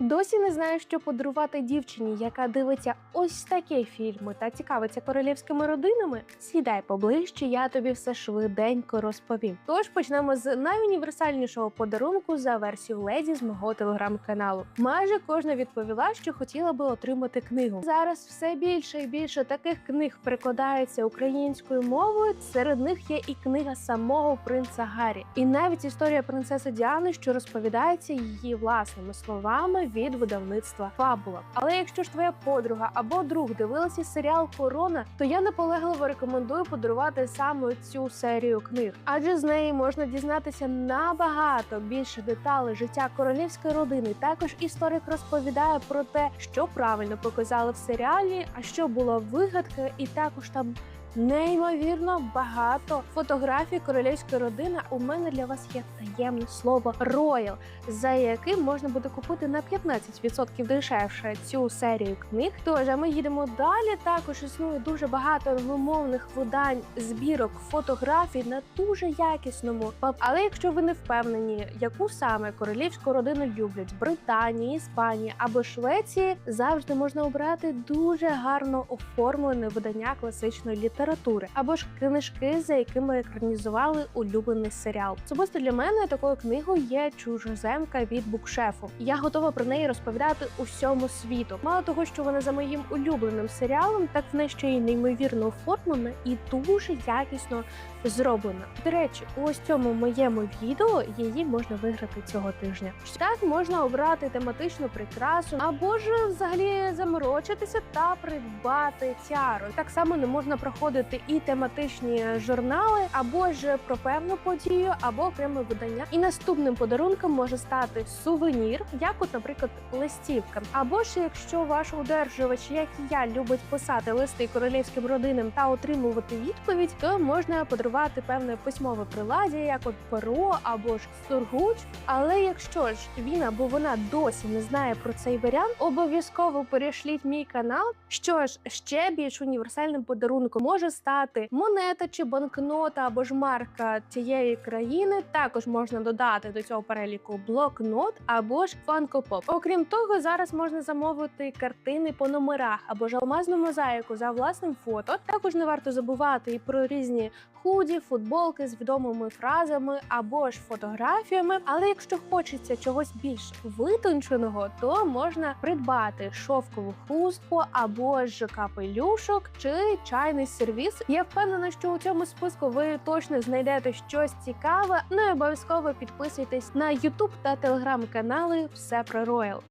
Досі не знаю, що подарувати дівчині, яка дивиться ось такі фільми та цікавиться королівськими родинами. Сідай поближче, я тобі все швиденько розповім. Тож почнемо з найуніверсальнішого подарунку за версією леді з мого телеграм-каналу. Майже кожна відповіла, що хотіла би отримати книгу. Зараз все більше і більше таких книг перекладається українською мовою. Серед них є і книга самого принца Гаррі, і навіть історія принцеси Діани, що розповідається її власними словами від видавництва Фабула. Але якщо ж твоя подруга або друг дивилися серіал Корона, то я наполегливо рекомендую подарувати саме цю серію книг, адже з неї можна дізнатися набагато більше деталей життя королівської родини. Також історик розповідає про те, що правильно показали в серіалі, а що було вигадка, і також там. Неймовірно багато фотографій королівської родини. У мене для вас є таємне слово Royal, за яким можна буде купити на 15% дешевше цю серію книг. Тож а ми їдемо далі. Також існує дуже багато англомовних видань збірок фотографій на дуже якісному. Але якщо ви не впевнені, яку саме королівську родину люблять Британії, Іспанії або Швеції, завжди можна обрати дуже гарно оформлене видання класичної літератури або ж книжки, за якими екранізували улюблений серіал. Особисто для мене такою книгою є чужоземка від букшефу. Я готова про неї розповідати усьому світу. Мало того, що вона за моїм улюбленим серіалом, так вона ще й неймовірно оформлена і дуже якісно зроблена. До речі, у ось цьому моєму відео її можна виграти цього тижня. Так можна обрати тематичну прикрасу або ж взагалі заморочитися та придбати тяру. Так само не можна проходити і тематичні журнали, або ж про певну подію, або окреме видання. І наступним подарунком може стати сувенір, як, от, наприклад, листівка. Або ж якщо ваш одержувач, як і я, любить писати листи королівським родинам та отримувати відповідь, то можна подарувати певне письмове приладдя, як от перо або ж сургуч. Але якщо ж він або вона досі не знає про цей варіант, обов'язково перешліть мій канал. Що ж, ще більш універсальним подарунком може стати монета чи банкнота або ж марка цієї країни. Також можна додати до цього переліку блокнот або ж фанкопоп. Окрім того, зараз можна замовити картини по номерах або ж алмазну мозаїку за власним фото. Також не варто забувати і про різні худі, футболки з відомими фразами або ж фотографіями. Але якщо хочеться чогось більш витонченого, то можна придбати шовкову хустку або ж капелюшок чи чайний сервіс. Я впевнена, що у цьому списку ви точно знайдете щось цікаве. І обов'язково підписуйтесь на YouTube та телеграм канали Все про Роял.